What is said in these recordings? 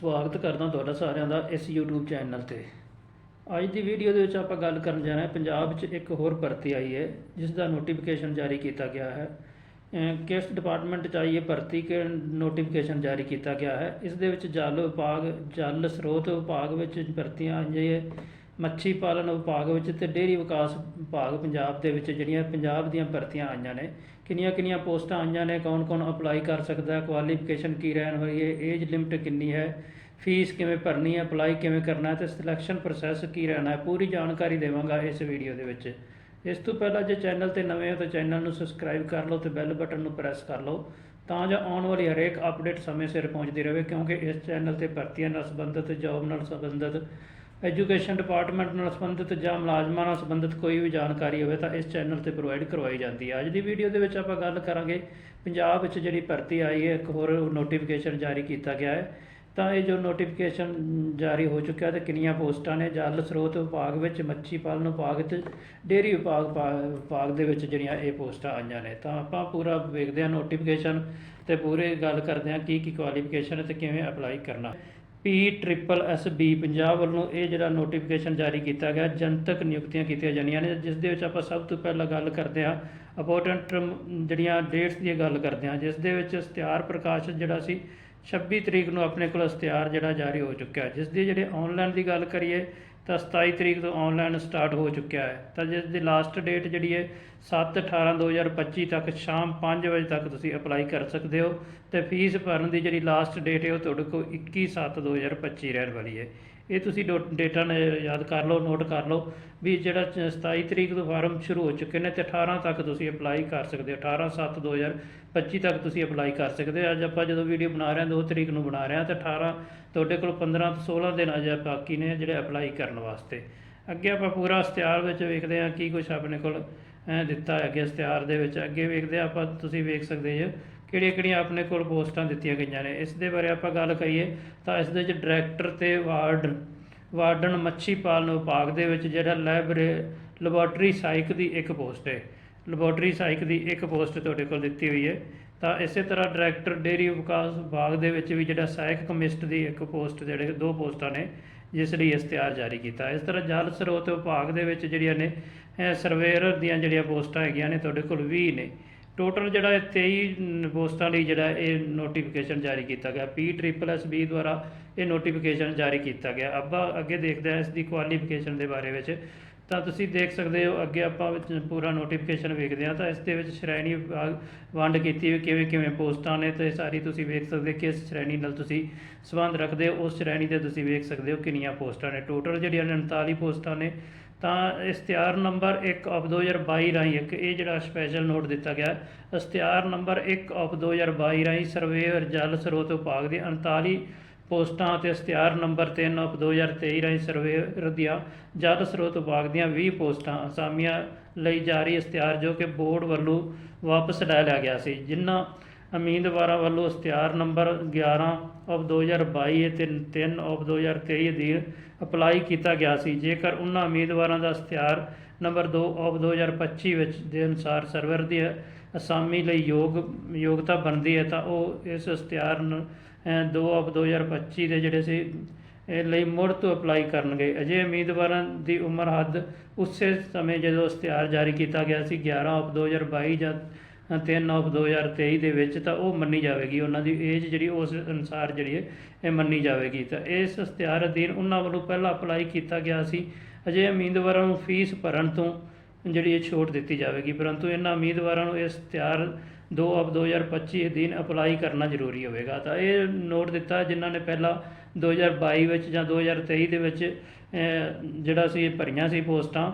ਸਵਾਗਤ ਕਰਦਾ ਤੁਹਾਡਾ ਸਾਰਿਆਂ ਦਾ ਇਸ YouTube ਚੈਨਲ ਤੇ। ਅੱਜ ਦੀ ਵੀਡੀਓ ਦੇ ਵਿੱਚ ਆਪਾਂ ਗੱਲ ਕਰਨ ਜਾ ਰਹੇ ਹਾਂ। ਪੰਜਾਬ 'ਚ ਇੱਕ ਹੋਰ ਭਰਤੀ ਆਈ ਹੈ, ਜਿਸ ਦਾ ਨੋਟੀਫਿਕੇਸ਼ਨ ਜਾਰੀ ਕੀਤਾ ਗਿਆ ਹੈ। ਕਿਸ ਡਿਪਾਰਟਮੈਂਟ 'ਚ ਆਈ ਹੈ ਭਰਤੀ, ਕਿ ਨੋਟੀਫਿਕੇਸ਼ਨ ਜਾਰੀ ਕੀਤਾ ਗਿਆ ਹੈ। ਇਸ ਦੇ ਵਿੱਚ ਜਲ ਵਿਭਾਗ, ਜਲ ਸਰੋਤ ਵਿਭਾਗ ਵਿੱਚ ਭਰਤੀਆਂ ਆਈਆਂ ਮੱਛੀ ਪਾਲਣ ਵਿਭਾਗ ਵਿੱਚ ਤੇ ਡੇਅਰੀ ਵਿਕਾਸ ਵਿਭਾਗ ਪੰਜਾਬ ਦੇ ਵਿੱਚ ਜਿਹੜੀਆਂ ਪੰਜਾਬ ਦੀਆਂ ਭਰਤੀਆਂ ਆਈਆਂ ਨੇ, ਕਿੰਨੀਆਂ ਕਿੰਨੀਆਂ ਪੋਸਟਾਂ ਆਈਆਂ ਨੇ, ਕੌਣ ਕੌਣ ਅਪਲਾਈ ਕਰ ਸਕਦਾ ਕੁਆਲੀਫਿਕੇਸ਼ਨ ਕੀ ਰਹਿਣ ਵਾਲੀ ਹੈ ਏਜ ਲਿਮਟ ਕਿੰਨੀ ਹੈ ਫੀਸ ਕਿਵੇਂ ਭਰਨੀ ਹੈ ਅਪਲਾਈ ਕਿਵੇਂ ਕਰਨਾ ਹੈ ਤੇ ਸਿਲੈਕਸ਼ਨ ਪ੍ਰੋਸੈਸ ਕੀ ਰਹਿਣਾ ਹੈ, ਪੂਰੀ ਜਾਣਕਾਰੀ ਦੇਵਾਂਗਾ ਇਸ ਵੀਡੀਓ ਦੇ ਵਿੱਚ। ਇਸ ਤੋਂ ਪਹਿਲਾਂ ਜੇ ਚੈਨਲ ਤੇ ਨਵੇਂ ਹੋ ਤਾਂ ਚੈਨਲ ਨੂੰ ਸਬਸਕ੍ਰਾਈਬ ਕਰ ਲਓ ਤੇ ਬੈਲ ਬਟਨ ਨੂੰ ਪ੍ਰੈਸ ਕਰ ਲਓ, ਤਾਂ ਜੋ ਆਉਣ ਵਾਲੀ ਹਰੇਕ ਅਪਡੇਟ ਸਮੇਂ ਸਿਰ ਪਹੁੰਚਦੀ ਰਹੇ, ਕਿਉਂਕਿ ਇਸ ਚੈਨਲ ਤੇ ਭਰਤੀਆਂ ਨਾਲ ਸੰਬੰਧਿਤ ਜੌਬ ਨਾਲ ਸੰਬੰਧਿਤ ਐਜੂਕੇਸ਼ਨ ਡਿਪਾਰਟਮੈਂਟ ਨਾਲ ਸੰਬੰਧਿਤ ਜਾਂ ਮੁਲਾਜ਼ਮਾਂ ਨਾਲ ਸੰਬੰਧਿਤ ਕੋਈ ਵੀ ਜਾਣਕਾਰੀ ਹੋਵੇ ਤਾਂ ਇਸ ਚੈਨਲ ਤੇ ਪ੍ਰੋਵਾਈਡ ਕਰਵਾਈ ਜਾਂਦੀ ਹੈ। ਅੱਜ ਦੀ ਵੀਡੀਓ ਦੇ ਵਿੱਚ ਆਪਾਂ ਗੱਲ ਕਰਾਂਗੇ, ਪੰਜਾਬ ਵਿੱਚ ਜਿਹੜੀ ਭਰਤੀ ਆਈ ਹੈ, ਇੱਕ ਹੋਰ ਨੋਟੀਫਿਕੇਸ਼ਨ ਜਾਰੀ ਕੀਤਾ ਗਿਆ ਹੈ। ਤਾਂ ਇਹ ਜੋ ਨੋਟੀਫਿਕੇਸ਼ਨ ਜਾਰੀ ਹੋ ਚੁੱਕਿਆ ਤੇ ਕਿੰਨੀਆਂ ਪੋਸਟਾਂ ਨੇ, ਜਲ ਸਰੋਤ ਵਿਭਾਗ ਵਿੱਚ ਮੱਛੀ ਪਾਲਣ ਵਿਭਾਗ ਤੇ ਡੇਅਰੀ ਵਿਭਾਗ, ਪਾ- ਵਿਭਾਗ ਦੇ ਵਿੱਚ ਜਿਹੜੀਆਂ ਇਹ ਪੋਸਟਾਂ ਆਈਆਂ ਨੇ। ਤਾਂ ਆਪਾਂ ਪੂਰਾ ਵੇਖਦੇ ਹਾਂ ਨੋਟੀਫਿਕੇਸ਼ਨ ਤੇ ਪੂਰੇ ਗੱਲ ਕਰਦੇ ਹਾਂ ਕੀ ਕੀ ਕੁਆਲੀਫਿਕੇਸ਼ਨ ਹੈ ਤੇ ਕਿਵੇਂ ਅਪਲਾਈ ਕਰਨਾ। P triple S B Punjab ਵੱਲੋਂ ਇਹ ਜਿਹੜਾ ਨੋਟੀਫਿਕੇਸ਼ਨ ਜਾਰੀ ਕੀਤਾ ਗਿਆ, ਜਨਤਕ ਨਿਯੁਕਤੀਆਂ ਕੀਤੀਆਂ ਜਾਣੀਆਂ ਨੇ, ਜਿਸ ਦੇ ਵਿੱਚ ਆਪਾਂ ਸਭ ਤੋਂ ਪਹਿਲਾਂ ਗੱਲ ਕਰਦੇ ਹਾਂ ਇੰਪੋਰਟੈਂਟ ਜਿਹੜੀਆਂ ਡੇਟਸ ਦੀ ਗੱਲ ਕਰਦੇ ਹਾਂ, ਜਿਸ ਦੇ ਵਿੱਚ ਇਸ਼ਤਿਹਾਰ ਪ੍ਰਕਾਸ਼ ਜਿਹੜਾ ਸੀ 26 ਤਰੀਕ ਨੂੰ ਆਪਣੇ ਕੋਲ ਇਸ਼ਤਿਹਾਰ ਜਿਹੜਾ ਜਾਰੀ ਹੋ ਚੁੱਕਿਆ, ਜਿਸ ਦੀ ਜਿਹੜੇ ਆਨਲਾਈਨ ਦੀ ਗੱਲ ਕਰੀਏ ਤਾਂ 27 ਤਰੀਕ ਤੋਂ ਆਨਲਾਈਨ ਸਟਾਰਟ ਹੋ ਚੁੱਕਿਆ ਹੈ। ਤਾਂ ਜਿਸ ਦੀ ਲਾਸਟ ਡੇਟ ਜਿਹੜੀ ਹੈ 7/18/2025 ਤੱਕ ਸ਼ਾਮ 5 ਵਜੇ ਤੱਕ ਤੁਸੀਂ ਅਪਲਾਈ ਕਰ ਸਕਦੇ ਹੋ। ਤੇ ਫੀਸ ਭਰਨ ਦੀ ਜਿਹੜੀ ਲਾਸਟ ਡੇਟ ਹੈ, ਉਹ ਤੁਹਾਡੇ ਕੋਲ 21/7/2025 ਰਹਿਣ ਵਾਲੀ ਹੈ। ਇਹ ਤੁਸੀਂ ਡੋ- ਡੇਟਾ ਨੇ ਯਾਦ ਕਰ ਲਓ ਨੋਟ ਕਰ ਲਓ ਵੀ ਜਿਹੜਾ ਚ- 27 ਤਰੀਕ ਤੋਂ ਫਾਰਮ ਸ਼ੁਰੂ ਹੋ ਚੁੱਕੇ ਨੇ ਤੇ 18 ਤੱਕ ਤੁਸੀਂ ਅਪਲਾਈ ਕਰ ਸਕਦੇ ਹੋ। 18/7/2025 ਤੱਕ ਤੁਸੀਂ ਅਪਲਾਈ ਕਰ ਸਕਦੇ ਹੋ। ਅੱਜ ਆਪਾਂ ਜਦੋਂ ਵੀਡੀਓ ਬਣਾ ਰਹੇ ਹਾਂ 2 ਤਰੀਕ ਨੂੰ ਬਣਾ ਰਹੇ ਹਾਂ ਤੇ 18 ਤੁਹਾਡੇ ਕੋਲ 15 ਤੋਂ 16 ਦਿਨ ਅਜੇ ਬਾਕੀ ਨੇ ਜਿਹੜੇ ਅਪਲਾਈ ਕਰਨ ਵਾਸਤੇ। ਅੱਗੇ ਆਪਾਂ ਪੂਰਾ ਇਸ਼ਤਿਹਾਰ ਵਿੱਚ ਵੇਖਦੇ ਹਾਂ ਕੀ ਕੁਝ ਆਪਣੇ ਕੋਲ ਦਿੱਤਾ ਹੈ ਅੱਗੇ ਇਸ਼ਤਿਹਾਰ ਦੇ ਵਿੱਚ। ਅੱਗੇ ਵੇਖਦੇ ਹਾਂ ਆਪਾਂ, ਤੁਸੀਂ ਵੇਖ ਸਕਦੇ ਹੋ ਕਿਹੜੀਆਂ ਕਿਹੜੀਆਂ ਆਪਣੇ ਕੋਲ ਪੋਸਟਾਂ ਦਿੱਤੀਆਂ ਗਈਆਂ ਨੇ। ਇਸ ਦੇ ਬਾਰੇ ਆਪਾਂ ਗੱਲ ਕਰੀਏ ਤਾਂ ਇਸ ਦੇ ਵਿੱਚ ਡਾਇਰੈਕਟਰ ਤੇ ਵਾਰਡ, ਵਾਰਡਨ ਮੱਛੀ ਪਾਲਣ ਵਿਭਾਗ ਦੇ ਵਿੱਚ ਜਿਹੜਾ ਲੈਬਰੇ ਲੈਬੋਰਟਰੀ ਸਾਈਕ ਦੀ ਇੱਕ ਪੋਸਟ ਹੈ। ਲੈਬੋਰਟਰੀ ਸਾਈਕ ਦੀ ਇੱਕ ਪੋਸਟ ਤੁਹਾਡੇ ਕੋਲ ਦਿੱਤੀ ਹੋਈ ਹੈ। ਤਾਂ ਇਸੇ ਤਰ੍ਹਾਂ ਡਾਇਰੈਕਟਰ ਡੇਅਰੀ ਵਿਕਾਸ ਵਿਭਾਗ ਦੇ ਵਿੱਚ ਵੀ ਜਿਹੜਾ ਸਹਾਇਕ ਕਮਿਸਟ ਦੀ ਇੱਕ ਪੋਸਟ ਜਿਹੜੇ ਦੋ ਪੋਸਟਾਂ ਨੇ, ਜਿਸ ਲਈ ਇਸ਼ਤਿਹਾਰ ਜਾਰੀ ਕੀਤਾ। ਇਸ ਤਰ੍ਹਾਂ ਜਲ ਸਰੋਤ ਵਿਭਾਗ ਦੇ ਵਿੱਚ ਜਿਹੜੀਆਂ ਨੇ ਸਰਵੇਅਰ ਦੀਆਂ ਜਿਹੜੀਆਂ ਪੋਸਟਾਂ ਹੈਗੀਆਂ ਨੇ, ਤੁਹਾਡੇ ਕੋਲ 20 ਨੇ। ਟੋਟਲ ਜਿਹੜਾ ਇਹ 23 ਪੋਸਟਾਂ ਲਈ ਜਿਹੜਾ ਇਹ ਨੋਟੀਫਿਕੇਸ਼ਨ ਜਾਰੀ ਕੀਤਾ ਗਿਆ। ਪੀ ਟ੍ਰਿਪਲ ਐਸ ਬੀ ਦੁਆਰਾ ਇਹ ਨੋਟੀਫਿਕੇਸ਼ਨ ਜਾਰੀ ਕੀਤਾ ਗਿਆ। ਆਪਾਂ ਅੱਗੇ ਦੇਖਦੇ ਹਾਂ ਇਸ ਦੀ ਕੁਆਲੀਫਿਕੇਸ਼ਨ ਦੇ ਬਾਰੇ ਵਿੱਚ। ਤਾਂ ਤੁਸੀਂ ਦੇਖ ਸਕਦੇ ਹੋ, ਅੱਗੇ ਆਪਾਂ ਵਿੱਚ ਪੂਰਾ ਨੋਟੀਫਿਕੇਸ਼ਨ ਵੇਖਦੇ ਹਾਂ, ਤਾਂ ਇਸ ਦੇ ਵਿੱਚ ਸ਼੍ਰੇਣੀ ਵਿਭਾਗ ਵੰਡ ਕੀਤੀ ਹੋਈ ਕਿਵੇਂ ਕਿਵੇਂ ਪੋਸਟਾਂ ਨੇ ਤੇ ਸਾਰੀ ਤੁਸੀਂ ਵੇਖ ਸਕਦੇ ਹੋ ਕਿਸ ਸ਼੍ਰੇਣੀ ਨਾਲ ਤੁਸੀਂ ਸੰਬੰਧ ਰੱਖਦੇ ਹੋ, ਉਸ ਸ਼੍ਰੇਣੀ ਤੇ ਤੁਸੀਂ ਵੇਖ ਸਕਦੇ ਹੋ ਕਿੰਨੀਆਂ ਪੋਸਟਾਂ ਨੇ ਟੋਟਲ ਜਿਹੜੀਆਂ ਨੇ 39 ਪੋਸਟਾਂ ਨੇ, ਤਾਂ ਇਸ਼ਤਿਹਾਰ ਨੰਬਰ 1 ਆਫ 2022 ਰਾਹੀਂ ਇੱਕ, ਇਹ ਜਿਹੜਾ ਸਪੈਸ਼ਲ ਨੋਟ ਦਿੱਤਾ ਗਿਆ ਹੈ। ਇਸ਼ਤਿਹਾਰ ਨੰਬਰ 1 ਆਫ 2022 ਰਾਹੀਂ ਸਰਵੇਅਰ ਜਲ ਸਰੋਤ ਵਿਭਾਗ ਦੀ 39 ਪੋਸਟਾਂ ਅਤੇ ਇਸ਼ਤਿਹਾਰ ਨੰਬਰ 3 ਆਫ 2023 ਰਾਹੀਂ ਸਰਵੇਅਰ ਦੀਆਂ ਜਲ ਸਰੋਤ ਵਿਭਾਗ ਦੀਆਂ 20 ਪੋਸਟਾਂ ਅਸਾਮੀਆਂ ਲਈ ਜਾਰੀ ਇਸ਼ਤਿਹਾਰ ਜੋ ਕਿ ਬੋਰਡ ਵੱਲੋਂ ਵਾਪਸ ਲੈ ਲਿਆ ਗਿਆ ਸੀ, ਜਿਨ੍ਹਾਂ ਉਮੀਦਵਾਰਾਂ ਵੱਲੋਂ ਇਸ਼ਤਿਹਾਰ ਨੰਬਰ 11 ਆਫ 2022 ਅਤੇ 3 ਆਫ 2023 ਅਧੀਨ ਅਪਲਾਈ ਕੀਤਾ ਗਿਆ ਸੀ। ਜੇਕਰ ਉਹਨਾਂ ਉਮੀਦਵਾਰਾਂ ਦਾ ਇਸ਼ਤਿਹਾਰ ਨੰਬਰ 2 ਆਫ 2025 ਵਿੱਚ ਦੇ ਅਨੁਸਾਰ ਸਰਵਰ ਦੀ ਅਸਾਮੀ ਲਈ ਯੋਗ ਯੋਗਤਾ ਬਣਦੀ ਹੈ ਤਾਂ ਉਹ ਇਸ ਇਸ਼ਤਿਹਾਰ ਨੂੰ 2 ਆਫ 2025 ਦੇ ਜਿਹੜੇ ਸੀ, ਇਹ ਲਈ ਮੁੜ ਤੋਂ ਅਪਲਾਈ ਕਰਨਗੇ। ਅਜੇ ਉਮੀਦਵਾਰਾਂ ਦੀ ਉਮਰ ਹੱਦ ਉਸੇ ਸਮੇਂ ਜਦੋਂ ਇਸ਼ਤਿਹਾਰ ਜਾਰੀ ਕੀਤਾ ਗਿਆ ਸੀ 11 ਆਫ 2022 ਜਾਂ 3 ਆਫ 2023 ਦੇ ਵਿੱਚ, ਤਾਂ ਉਹ ਮੰਨੀ ਜਾਵੇਗੀ। ਉਹਨਾਂ ਦੀ ਏਜ ਜਿਹੜੀ ਉਸ ਅਨੁਸਾਰ ਜਿਹੜੀ ਹੈ, ਇਹ ਮੰਨੀ ਜਾਵੇਗੀ। ਤਾਂ ਇਸ ਇਸ਼ਤਿਹਾਰ ਅਧੀਨ ਉਹਨਾਂ ਵੱਲੋਂ ਪਹਿਲਾਂ ਅਪਲਾਈ ਕੀਤਾ ਗਿਆ ਸੀ। ਅਜੇ ਉਮੀਦਵਾਰਾਂ ਨੂੰ ਫੀਸ ਭਰਨ ਤੋਂ ਜਿਹੜੀ ਇਹ ਛੋਟ ਦਿੱਤੀ ਜਾਵੇਗੀ। ਪਰੰਤੂ ਇਹਨਾਂ ਉਮੀਦਵਾਰਾਂ ਨੂੰ ਇਸ ਇਸ਼ਤਿਹਾਰ 2 ਆਫ 2025 ਅਧੀਨ ਅਪਲਾਈ ਕਰਨਾ ਜ਼ਰੂਰੀ ਹੋਵੇਗਾ। ਤਾਂ ਇਹ ਨੋਟ ਦਿੱਤਾ ਜਿਨ੍ਹਾਂ ਨੇ ਪਹਿਲਾਂ 2022 ਵਿੱਚ ਜਾਂ 2023 ਦੇ ਵਿੱਚ ਜਿਹੜਾ ਸੀ ਭਰੀਆਂ ਸੀ ਪੋਸਟਾਂ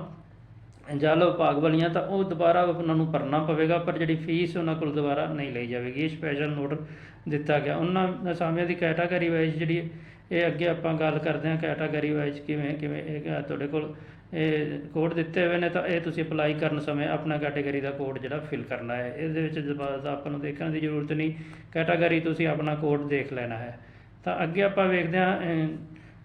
ਜਲ ਵਿਭਾਗ ਵਾਲੀਆਂ, ਤਾਂ ਉਹ ਦੁਬਾਰਾ ਉਹਨਾਂ ਨੂੰ ਭਰਨਾ ਪਵੇਗਾ, ਪਰ ਜਿਹੜੀ ਫੀਸ ਉਹਨਾਂ ਕੋਲ ਦੁਬਾਰਾ ਨਹੀਂ ਲਈ ਜਾਵੇਗੀ। ਇਹ ਸਪੈਸ਼ਲ ਨੋਟ ਦਿੱਤਾ ਗਿਆ। ਉਹਨਾਂ ਅਸਾਮੀਆਂ ਦੀ ਕੈਟਾਗਰੀ ਵਾਈਜ਼ ਜਿਹੜੀ ਇਹ ਅੱਗੇ ਆਪਾਂ ਗੱਲ ਕਰਦੇ ਹਾਂ ਕੈਟਾਗਰੀ ਵਾਈਜ਼ ਕਿਵੇਂ ਕਿਵੇਂ ਇਹ ਤੁਹਾਡੇ ਕੋਲ ਇਹ ਕੋਡ ਦਿੱਤੇ ਹੋਏ ਨੇ ਤਾਂ ਇਹ ਤੁਸੀਂ ਅਪਲਾਈ ਕਰਨ ਸਮੇਂ ਆਪਣਾ ਕੈਟਾਗਰੀ ਦਾ ਕੋਡ ਜਿਹੜਾ ਫਿਲ ਕਰਨਾ ਹੈ। ਇਹਦੇ ਵਿੱਚ ਜ਼ਿਆਦਾ ਆਪਾਂ ਨੂੰ ਦੇਖਣ ਦੀ ਜ਼ਰੂਰਤ ਨਹੀਂ ਕੈਟਾਗਰੀ ਤੁਸੀਂ ਆਪਣਾ ਕੋਡ ਦੇਖ ਲੈਣਾ ਹੈ। ਤਾਂ ਅੱਗੇ ਆਪਾਂ ਵੇਖਦੇ ਹਾਂ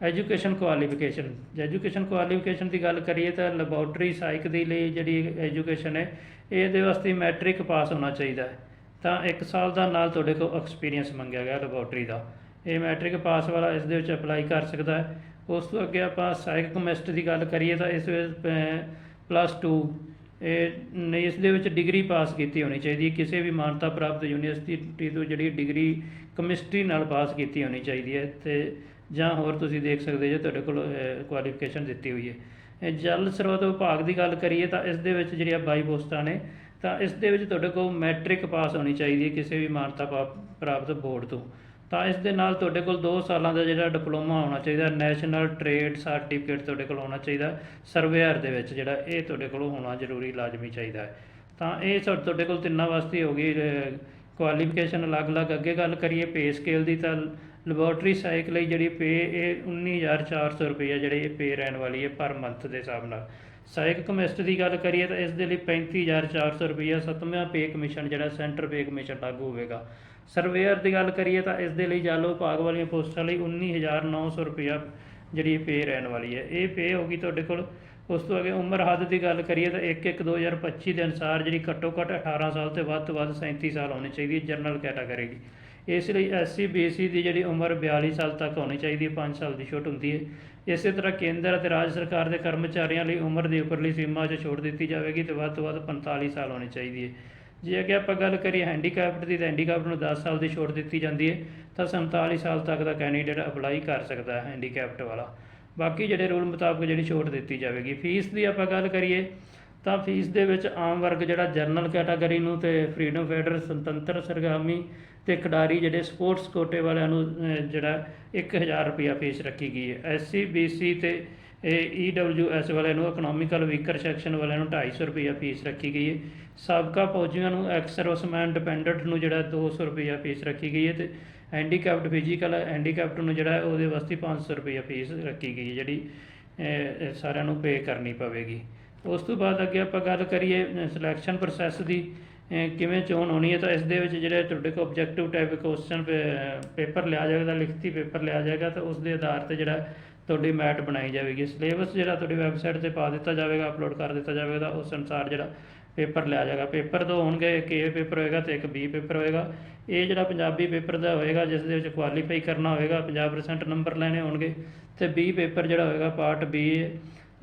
ਐਜੂਕੇਸ਼ਨ ਕੁਆਲੀਫਿਕੇਸ਼ਨ ਜੇ ਐਜੂਕੇਸ਼ਨ ਕੁਆਲੀਫਿਕੇਸ਼ਨ ਦੀ ਗੱਲ ਕਰੀਏ ਤਾਂ ਲੈਬੋਰਟਰੀ ਸਾਈਕ ਦੇ ਲਈ ਜਿਹੜੀ ਐਜੂਕੇਸ਼ਨ ਹੈ, ਇਹਦੇ ਵਾਸਤੇ ਮੈਟ੍ਰਿਕ ਪਾਸ ਹੋਣਾ ਚਾਹੀਦਾ ਹੈ। ਤਾਂ 1 ਸਾਲ ਦਾ ਨਾਲ ਤੁਹਾਡੇ ਕੋਲ ਐਕਸਪੀਰੀਅੰਸ ਮੰਗਿਆ ਗਿਆ ਲੈਬੋਰਟਰੀ ਦਾ। ਇਹ ਮੈਟ੍ਰਿਕ ਪਾਸ ਵਾਲਾ ਇਸ ਦੇ ਵਿੱਚ ਅਪਲਾਈ ਕਰ ਸਕਦਾ ਹੈ। ਉਸ ਤੋਂ ਅੱਗੇ ਆਪਾਂ ਸਹਾਇਕ ਕਮਿਸਟ ਦੀ ਗੱਲ ਕਰੀਏ ਤਾਂ ਇਸ ਵਿੱਚ ਪਲੱਸ 2 ਇਹ ਨਹੀਂ, ਇਸ ਦੇ ਵਿੱਚ ਡਿਗਰੀ ਪਾਸ ਕੀਤੀ ਹੋਣੀ ਚਾਹੀਦੀ ਹੈ। ਕਿਸੇ ਵੀ ਮਾਨਤਾ ਪ੍ਰਾਪਤ ਯੂਨੀਵਰਸਿਟੀ ਤੋਂ ਜਿਹੜੀ ਡਿਗਰੀ ਕੈਮਿਸਟਰੀ ਨਾਲ ਪਾਸ ਕੀਤੀ ਹੋਣੀ ਚਾਹੀਦੀ ਹੈ ਤੇ ਜਾਂ ਹੋਰ ਤੁਸੀਂ ਦੇਖ ਸਕਦੇ ਜੇ ਤੁਹਾਡੇ ਕੋਲ ਕੁਆਲੀਫਿਕੇਸ਼ਨ ਦਿੱਤੀ ਹੋਈ ਹੈ। ਇਹ ਜਲ ਸਰੋਤ ਵਿਭਾਗ ਦੀ ਗੱਲ ਕਰੀਏ ਤਾਂ ਇਸ ਦੇ ਵਿੱਚ ਜਿਹੜੀਆਂ 22 ਪੋਸਟਾਂ ਨੇ, ਤਾਂ ਇਸ ਦੇ ਵਿੱਚ ਤੁਹਾਡੇ ਕੋਲ ਮੈਟ੍ਰਿਕ ਪਾਸ ਹੋਣੀ ਚਾਹੀਦੀ ਹੈ ਕਿਸੇ ਵੀ ਮਾਨਤਾ ਪਾ- ਪ੍ਰਾਪਤ ਬੋਰਡ ਤੋਂ। ਤਾਂ ਇਸ ਦੇ ਨਾਲ ਤੁਹਾਡੇ ਕੋਲ 2 ਸਾਲਾਂ ਦਾ ਜਿਹੜਾ ਡਿਪਲੋਮਾ ਹੋਣਾ ਚਾਹੀਦਾ, ਨੈਸ਼ਨਲ ਟ੍ਰੇਡ ਸਰਟੀਫਿਕੇਟ ਤੁਹਾਡੇ ਕੋਲ ਹੋਣਾ ਚਾਹੀਦਾ, ਸਰਵੇਅਰ ਦੇ ਵਿੱਚ ਜਿਹੜਾ ਇਹ ਤੁਹਾਡੇ ਕੋਲ ਹੋਣਾ ਜ਼ਰੂਰੀ, ਲਾਜ਼ਮੀ ਚਾਹੀਦਾ ਹੈ। ਤਾਂ ਇਹ ਸਭ ਤੁਹਾਡੇ ਕੋਲ ਤਿੰਨਾਂ ਵਾਸਤੇ ਹੋ ਗਈ ਕੁਆਲੀਫਿਕੇਸ਼ਨ ਅਲੱਗ-ਅਲੱਗ, ਅੱਗੇ ਗੱਲ ਕਰੀਏ ਪੇ ਸਕੇਲ ਦੀ ਤਾਂ ਲੈਬੋਰਟਰੀ ਸਾਈਕ ਲਈ ਜਿਹੜੀ ਪੇ ਇਹ 19400 ਰੁਪਏ ਜਿਹੜੇ ਇਹ ਪੇ ਰਹਿਣ ਵਾਲੀ ਹੈ ਪਰ ਮੰਥ ਦੇ ਹਿਸਾਬ ਨਾਲ। ਸਹਾਇਕ ਕਮਿਸਟ ਦੀ ਗੱਲ ਕਰੀਏ ਤਾਂ ਇਸ ਦੇ ਲਈ 35400 ਰੁਪਏ ਸੱਤਵਾਂ ਪੇ ਕਮਿਸ਼ਨ ਜਿਹੜਾ ਸੈਂਟਰ ਪੇ ਕਮਿਸ਼ਨ ਲਾਗੂ ਹੋਵੇਗਾ। ਸਰਵੇਅਰ ਦੀ ਗੱਲ ਕਰੀਏ ਤਾਂ ਇਸ ਦੇ ਲਈ ਜਾਲੋ ਭਾਗ ਵਾਲੀਆਂ ਪੋਸਟਾਂ ਲਈ 19900 ਰੁਪਇਆ ਜਿਹੜੀ ਪੇ ਰਹਿਣ ਵਾਲੀ ਹੈ। ਇਹ ਪੇ ਹੋਗੀ ਤੁਹਾਡੇ ਕੋਲ। ਉਸ ਤੋਂ ਅੱਗੇ ਉਮਰ ਹੱਦ ਦੀ ਗੱਲ ਕਰੀਏ ਤਾਂ 1/1/2025 ਦੇ ਅਨੁਸਾਰ ਜਿਹੜੀ ਘੱਟੋ ਘੱਟ 18 ਸਾਲ ਤੇ ਵੱਧ ਤੋਂ ਵੱਧ 37 ਸਾਲ ਹੋਣੀ ਚਾਹੀਦੀ ਹੈ ਜਨਰਲ ਕੈਟਾਗਰੀ ਦੀ। ਇਸ ਲਈ ਐਸਸੀ ਬੀਸੀ ਦੀ ਜਿਹੜੀ ਉਮਰ 42 ਸਾਲ ਤੱਕ ਹੋਣੀ ਚਾਹੀਦੀ ਹੈ 5 ਸਾਲ ਦੀ ਛੋਟ ਹੁੰਦੀ ਹੈ। ਇਸੇ ਤਰ੍ਹਾਂ ਕੇਂਦਰ ਅਤੇ ਰਾਜ ਸਰਕਾਰ ਦੇ ਕਰਮਚਾਰੀਆਂ ਲਈ ਉਮਰ ਦੀ ਉਪਰਲੀ ਸੀਮਾ 'ਚ ਛੋਟ ਦਿੱਤੀ ਜਾਵੇਗੀ ਤੇ ਵੱਧ ਤੋਂ ਵੱਧ 45 ਸਾਲ ਹੋਣੀ ਚਾਹੀਦੀ ਹੈ। ਜੇ ਅੱਗੇ ਆਪਾਂ ਗੱਲ ਕਰੀਏ ਹੈਂਡੀਕੈਪਡ ਦੀ ਤਾਂ ਹੈਂਡੀਕੈਪਡ ਨੂੰ 10 ਸਾਲ ਦੀ ਛੋਟ ਦਿੱਤੀ ਜਾਂਦੀ ਹੈ ਤਾਂ 47 ਸਾਲ ਤੱਕ ਦਾ ਕੈਂਡੀਡੇਟ ਅਪਲਾਈ ਕਰ ਸਕਦਾ ਹੈ ਹੈਂਡੀਕੈਪਡ ਵਾਲਾ। ਬਾਕੀ ਜਿਹੜੇ ਰੂਲ ਮੁਤਾਬਕ ਜਿਹੜੀ ਛੋਟ ਦਿੱਤੀ ਜਾਵੇਗੀ ਫੀਸ ਦੀ ਆਪਾਂ ਗੱਲ ਕਰੀਏ ਤਾਂ ਫੀਸ ਦੇ ਵਿੱਚ ਆਮ ਵਰਗ ਜਿਹੜਾ ਜਰਨਲ ਕੈਟਾਗਰੀ ਨੂੰ ਤੇ ਫਰੀडम ਫਾਈਟਰ ਸੁਤੰਤਰ ਸਰਗਾਮੀ ਤੇ ਖਿਡਾਰੀ ਜਿਹੜੇ ਸਪੋਰਟਸ ਕੋਟੇ ਵਾਲਿਆਂ ਨੂੰ ਅਹ, ਜਿਹੜਾ 1000 ਰੁਪਿਆ ਫੀਸ ਰੱਖੀ ਗਈ ਹੈ। ਐਸਸੀ ਬੀਸੀ ਤੇ ਇਹ ਈਡਬਲਯੂਐਸ ਵਾਲਿਆਂ ਨੂੰ ਇਕਨੋਮਿਕਲ ਵੀਕਰ ਸੈਕਸ਼ਨ ਵਾਲਿਆਂ ਨੂੰ 250 ਰੁਪਿਆ ਫੀਸ ਰੱਖੀ ਗਈ ਹੈ। ਸਾਬਕਾ ਫੌਜੀਆਂ ਨੂੰ ਐਕਸ ਸਰਵਿਸਮੈਨ ਡਿਪੈਂਡੈਂਟ ਨੂੰ ਜਿਹੜਾ 200 ਰੁਪਿਆ ਫੀਸ ਰੱਖੀ ਗਈ ਹੈ ਤੇ ਹੈਂਡੀਕੈਪਡ ਫਿਜ਼ੀਕਲ ਹੈਂਡੀਕੈਪਡ ਨੂੰ ਜਿਹੜਾ ਉਹਦੇ ਵਾਸਤੇ 500 ਰੁਪਿਆ ਫੀਸ ਰੱਖੀ ਗਈ ਹੈ, ਜਿਹੜੀ ਸਾਰਿਆਂ ਨੂੰ ਪੇ ਕਰਨੀ ਪਵੇਗੀ। ਉਸ ਤੋਂ ਬਾਅਦ ਅੱਗੇ ਆਪਾਂ ਗੱਲ ਕਰੀਏ ਸਿਲੈਕਸ਼ਨ ਪ੍ਰੋਸੈਸ ਦੀ ਕਿਵੇਂ ਚੋਣ ਹੋਣੀ ਹੈ ਤਾਂ ਇਸ ਦੇ ਵਿੱਚ ਜਿਹੜੇ ਤੁਹਾਡੇ ਕੋਲ ਆਬਜੈਕਟਿਵ ਟਾਈਪ ਕੁਐਸਚਨ ਪੇਪਰ ਲਿਆ ਜਾਏਗਾ ਲਿਖਤੀ ਪੇਪਰ ਲਿਆ ਜਾਏਗਾ, ਤਾਂ ਉਸ ਦੇ ਆਧਾਰ ਤੇ ਜਿਹੜਾ ਤੁਹਾਡੀ ਮੈਟ ਬਣਾਈ ਜਾਵੇਗੀ। ਸਿਲੇਬਸ ਜਿਹੜਾ ਤੁਹਾਡੀ ਵੈਬਸਾਈਟ ਤੇ ਪਾ ਦਿੱਤਾ ਜਾਵੇਗਾ, ਅਪਲੋਡ ਕਰ ਦਿੱਤਾ ਜਾਵੇਗਾ, ਉਸ ਅਨੁਸਾਰ ਜਿਹੜਾ ਪੇਪਰ ਲਿਆ ਜਾਏਗਾ ਪੇਪਰ ਦੋ ਹੋਣਗੇ ਇੱਕ ਏ ਪੇਪਰ ਹੋਏਗਾ ਤੇ ਇੱਕ ਬੀ ਪੇਪਰ ਹੋਏਗਾ। ਇਹ ਜਿਹੜਾ ਪੰਜਾਬੀ ਪੇਪਰ ਦਾ ਹੋਏਗਾ, ਜਿਸ ਦੇ ਵਿੱਚ ਕੁਆਲੀਫਾਈ ਕਰਨਾ ਹੋਏਗਾ 50% ਨੰਬਰ ਲੈਣੇ ਹੋਣਗੇ ਤੇ ਬੀ ਪੇਪਰ ਜਿਹੜਾ ਹੋਏਗਾ ਪਾਰਟ ਬੀ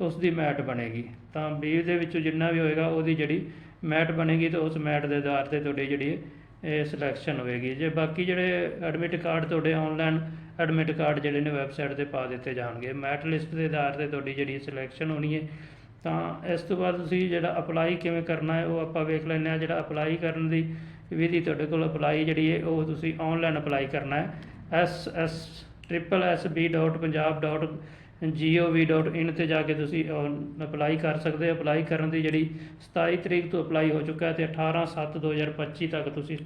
ਉਸ ਦੀ ਮੈਟ ਬਣੇਗੀ। ਤਾਂ ਬੀ ਦੇ ਵਿੱਚੋਂ ਜਿੰਨਾ ਵੀ ਹੋਏਗਾ, ਉਹਦੀ ਜਿਹੜੀ ਮੈਟ ਬਣੇਗੀ ਤਾਂ ਉਸ ਮੈਟ ਦੇ ਆਧਾਰ ਤੇ ਤੁਹਾਡੀ ਜਿਹੜੀ ਇਹ ਸਿਲੈਕਸ਼ਨ ਹੋਏਗੀ ਜੇ ਬਾਕੀ ਜਿਹੜੇ ਐਡਮਿਟ ਕਾਰਡ ਤੁਹਾਡੇ ਆਨਲਾਈਨ ਐਡਮਿਟ ਕਾਰਡ ਜਿਹੜੇ ਨੇ ਵੈਬਸਾਈਟ ਤੇ ਪਾ ਦਿੱਤੇ ਜਾਣਗੇ। ਮੈਟ ਲਿਸਟ ਦੇ ਆਧਾਰ ਤੇ ਤੁਹਾਡੀ ਜਿਹੜੀ ਸਿਲੈਕਸ਼ਨ ਹੋਣੀ ਹੈ, ਤਾਂ ਇਸ ਤੋਂ ਬਾਅਦ ਤੁਸੀਂ ਜਿਹੜਾ ਅਪਲਾਈ ਕਿਵੇਂ ਕਰਨਾ ਹੈ, ਉਹ ਆਪਾਂ ਵੇਖ ਲੈਂਦੇ ਹਾਂ। ਜਿਹੜਾ ਅਪਲਾਈ ਕਰਨ ਦੀ ਵਿਧੀ ਤੁਹਾਡੇ ਕੋਲ ਅਪਲਾਈ ਜਿਹੜੀ ਹੈ, ਉਹ ਤੁਸੀਂ ਆਨਲਾਈਨ ਅਪਲਾਈ ਕਰਨਾ ਹੈ। S S triple S B gov.in ਤੇ ਜਾ ਕੇ ਤੁਸੀਂ ਅਪਲਾਈ ਕਰ ਸਕਦੇ ਹੋ। ਅਪਲਾਈ ਕਰਨ ਦੀ ਜਿਹੜੀ 27 ਤਰੀਕ ਤੋਂ ਅਪਲਾਈ ਹੋ ਚੁੱਕਾ ਹੈ ਤੇ 18 7 2025 ਤੱਕ ਤੁਸੀਂ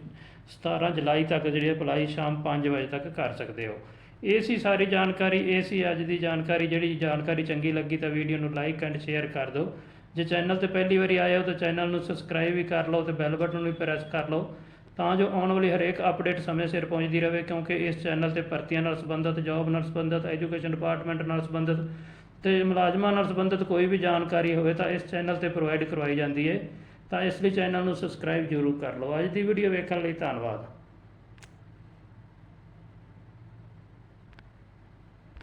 17 ਜੁਲਾਈ ਤੱਕ ਜਿਹੜੀ ਅਪਲਾਈ ਸ਼ਾਮ 5 ਵਜੇ ਤੱਕ ਕਰ ਸਕਦੇ ਹੋ। ਇਹ ਸੀ ਸਾਰੀ ਜਾਣਕਾਰੀ, ਇਹ ਸੀ ਅੱਜ ਦੀ ਜਾਣਕਾਰੀ। ਜਿਹੜੀ ਜਾਣਕਾਰੀ ਚੰਗੀ ਲੱਗੀ ਤਾਂ ਵੀਡੀਓ ਨੂੰ ਲਾਈਕ ਐਂਡ ਸ਼ੇਅਰ ਕਰ ਦਿਓ। ਜੇ ਚੈਨਲ ਤੇ ਪਹਿਲੀ ਵਾਰੀ ਆਏ ਹੋ ਤਾਂ ਚੈਨਲ ਨੂੰ ਸਬਸਕ੍ਰਾਈਬ ਵੀ ਕਰ ਲਓ ਤੇ ਬੈਲ ਬਟਨ ਵੀ ਪ੍ਰੈਸ ਕਰ ਲਓ। ਤਾਂ ਜੋ ਆਉਣ ਵਾਲੀ ਹਰੇਕ ਅਪਡੇਟ ਸਮੇਂ ਸਿਰ ਪਹੁੰਚਦੀ ਰਹੇ, ਕਿਉਂਕਿ ਇਸ ਚੈਨਲ ਤੇ ਭਰਤੀਆਂ ਨਾਲ ਸੰਬੰਧਿਤ, ਜੌਬ ਨਾਲ ਸੰਬੰਧਿਤ, ਐਜੂਕੇਸ਼ਨ ਡਿਪਾਰਟਮੈਂਟ ਨਾਲ ਸੰਬੰਧਿਤ ਤੇ ਮੁਲਾਜ਼ਮਾਂ ਨਾਲ ਸੰਬੰਧਿਤ ਕੋਈ ਵੀ ਜਾਣਕਾਰੀ ਹੋਵੇ ਤਾਂ ਇਸ ਚੈਨਲ ਤੇ ਪ੍ਰੋਵਾਈਡ ਕਰਵਾਈ ਜਾਂਦੀ ਹੈ। ਤਾਂ ਇਸ ਲਈ ਚੈਨਲ ਨੂੰ ਸਬਸਕ੍ਰਾਈਬ ਜ਼ਰੂਰ ਕਰ ਲਓ। ਅੱਜ ਦੀ ਵੀਡੀਓ ਵੇਖਣ ਲਈ ਧੰਨਵਾਦ।